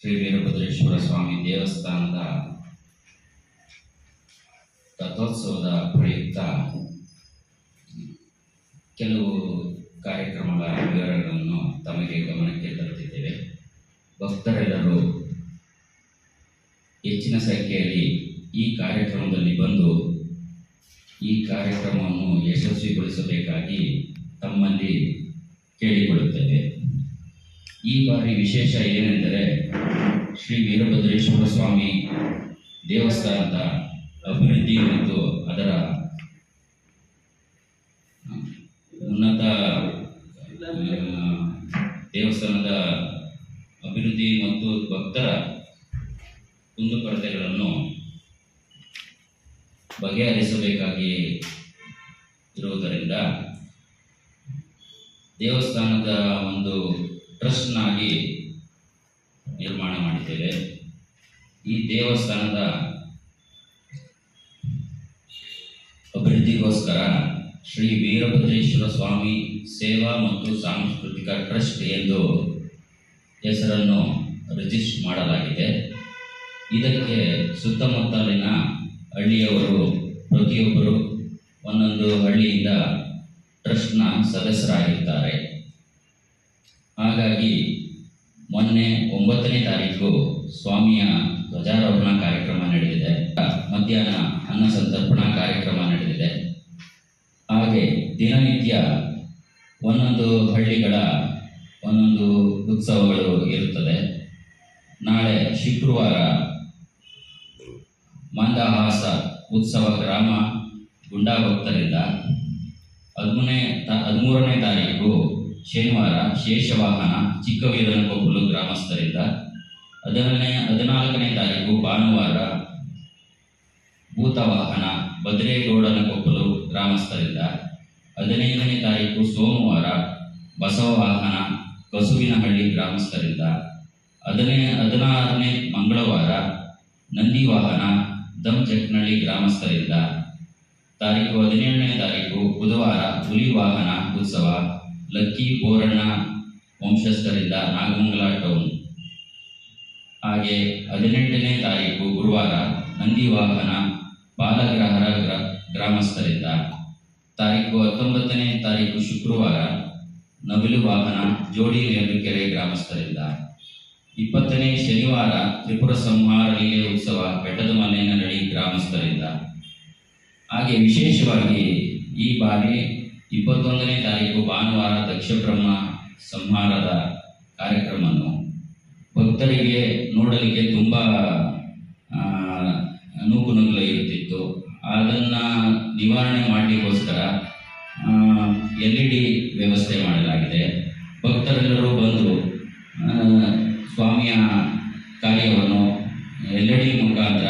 ಶ್ರೀ ವೀರಭದ್ರೇಶ್ವರ ಸ್ವಾಮಿ ದೇವಸ್ಥಾನದ ರಥೋತ್ಸವದ ಪ್ರಯುಕ್ತ ಕೆಲವು ಕಾರ್ಯಕ್ರಮಗಳ ವಿವರಗಳನ್ನು ತಮಗೆ ಗಮನಕ್ಕೆ ತರುತ್ತಿದ್ದೇವೆ. ಭಕ್ತರೆಲ್ಲರೂ ಹೆಚ್ಚಿನ ಸಂಖ್ಯೆಯಲ್ಲಿ ಈ ಕಾರ್ಯಕ್ರಮದಲ್ಲಿ ಬಂದು ಈ ಕಾರ್ಯಕ್ರಮವನ್ನು ಯಶಸ್ವಿಗೊಳಿಸಬೇಕಾಗಿ ತಮ್ಮಲ್ಲಿ ಕೇಳಿಕೊಳ್ಳುತ್ತೇವೆ. ಈ ಬಾರಿ ವಿಶೇಷ ಏನೆಂದರೆ ಶ್ರೀ ವೀರಭದ್ರೇಶ್ವರ ಸ್ವಾಮಿ ದೇವಸ್ಥಾನದ ಅಭಿವೃದ್ಧಿ ಮತ್ತು ಅದರ ಉನ್ನತ ದೇವಸ್ಥಾನದ ಅಭಿವೃದ್ಧಿ ಮತ್ತು ಭಕ್ತರ ಕುಂದುಕೊರತೆಗಳನ್ನು ಬಗೆಹರಿಸಬೇಕಾಗಿ ಇರುವುದರಿಂದ ದೇವಸ್ಥಾನದ ಒಂದು ಟ್ರಸ್ಟ್ನಾಗಿ ನಿರ್ಮಾಣ ಮಾಡಿದ್ದೇವೆ. ಈ ದೇವಸ್ಥಾನದ ಅಭಿವೃದ್ಧಿಗೋಸ್ಕರ ಶ್ರೀ ವೀರಭದ್ರೇಶ್ವರ ಸ್ವಾಮಿ ಸೇವಾ ಮತ್ತು ಸಾಂಸ್ಕೃತಿಕ ಟ್ರಸ್ಟ್ ಎಂದು ಹೆಸರನ್ನು ರಿಜಿಸ್ಟರ್ ಮಾಡಲಾಗಿದೆ. ಇದಕ್ಕೆ ಸುತ್ತಮುತ್ತಲಿನ ಹಳ್ಳಿಯವರು ಪ್ರತಿಯೊಬ್ಬರು ಒಂದೊಂದು ಹಳ್ಳಿಯಿಂದ ಟ್ರಸ್ಟ್ನ ಸದಸ್ಯರಾಗಿರ್ತಾರೆ. ಹಾಗಾಗಿ ಮೊನ್ನೆ ಒಂಬತ್ತನೇ ತಾರೀಕು ಸ್ವಾಮಿಯ ಧ್ವಜಾರೋಹಣ ಕಾರ್ಯಕ್ರಮ ನಡೆದಿದೆ. ಮಧ್ಯಾಹ್ನ ಅನ್ನ ಸಂತರ್ಪಣಾ ಕಾರ್ಯಕ್ರಮ ನಡೆದಿದೆ. ಹಾಗೆ ದಿನನಿತ್ಯ ಒಂದೊಂದು ಹಳ್ಳಿಗಳ ಒಂದೊಂದು ಉತ್ಸವಗಳು ಇರುತ್ತದೆ. ನಾಳೆ ಶುಕ್ರವಾರ ಮಂದಹಾಸ ಉತ್ಸವ ಗ್ರಾಮ ಗುಂಡಾ ಭಕ್ತರಿಂದ ಹದಿಮೂರನೇ ಹದಿಮೂರನೇ ತಾರೀಕು ಶನಿವಾರ ಶೇಷವಾಹನ ಚಿಕ್ಕವೀರನಕೊಪ್ಪಲು ಗ್ರಾಮಸ್ಥರಿಂದ ಹದಿನೇ ಹದಿನಾಲ್ಕನೇ ತಾರೀಕು ಭಾನುವಾರ ಭೂತವಾಹನ ಭದ್ರೇಗೌಡನಕೊಪ್ಪಲು ಗ್ರಾಮಸ್ಥರಿಂದ ಹದಿನೈದನೇ ತಾರೀಕು ಸೋಮವಾರ ಬಸವವಾಹನ ಕಸುವಿನಹಳ್ಳಿ ಗ್ರಾಮಸ್ಥರಿಂದ ಹದಿನೇ, ಹದಿನಾರನೇ ಮಂಗಳವಾರ ನಂದಿ ವಾಹನ ದಮ್ಚಟ್ನಳ್ಳಿ ಗ್ರಾಮಸ್ಥರಿಂದ ತಾರೀಕು ಹದಿನೇಳನೇ ತಾರೀಕು ಬುಧವಾರ ಹುಲಿ ವಾಹನ ಉತ್ಸವ. ಲಕ್ಕಿ ಬೋರಣ್ಣ ವಂಶಸ್ಥರಿಂದ ನಾಗಮಂಗಲ ಟೌನ್ ಹಾಗೆ ಹದಿನೆಂಟನೇ ತಾರೀಕು ಗುರುವಾರ ನಂದಿ ವಾಹನ ಬಾಲಗ್ರಹರ ಗ್ರ ಗ್ರಾಮಸ್ಥರಿಂದ ತಾರೀಕು ಹತ್ತೊಂಬತ್ತನೇ ತಾರೀಕು ಶುಕ್ರವಾರ ನವಿಲು ವಾಹನ ಜೋಡಿ ನೇರುಕೆರೆ ಗ್ರಾಮಸ್ಥರಿಂದ ಇಪ್ಪತ್ತನೇ ಶನಿವಾರ ತ್ರಿಪುರ ಸಂಹಾರ ಲೀಲೆ ಉತ್ಸವ ಬೆಟ್ಟದ ಮನೆಯನಹಳ್ಳಿ ಗ್ರಾಮಸ್ಥರಿಂದ ಹಾಗೆ ವಿಶೇಷವಾಗಿ ಈ ಬಾರಿ ಇಪ್ಪತ್ತೊಂದನೇ ತಾರೀಕು ಭಾನುವಾರ ದಕ್ಷ ಬ್ರಹ್ಮ ಸಂಹಾರದ ಕಾರ್ಯಕ್ರಮವನ್ನು ಭಕ್ತರಿಗೆ ನೋಡಲಿಕ್ಕೆ ತುಂಬ ಆ, ನೂಕು ನುಗ್ಗಲು ಇರುತ್ತಿತ್ತು. ಅದನ್ನು ನಿವಾರಣೆ ಮಾಡಲಿಕ್ಕೋಸ್ಕರ ಎಲ್ ಇ ಡಿ ವ್ಯವಸ್ಥೆ ಮಾಡಲಾಗಿದೆ. ಭಕ್ತರೆಲ್ಲರೂ ಬಂದು ಸ್ವಾಮಿಯ ಕಾರ್ಯವನ್ನು ಎಲ್ ಇ ಡಿ ಮುಖಾಂತರ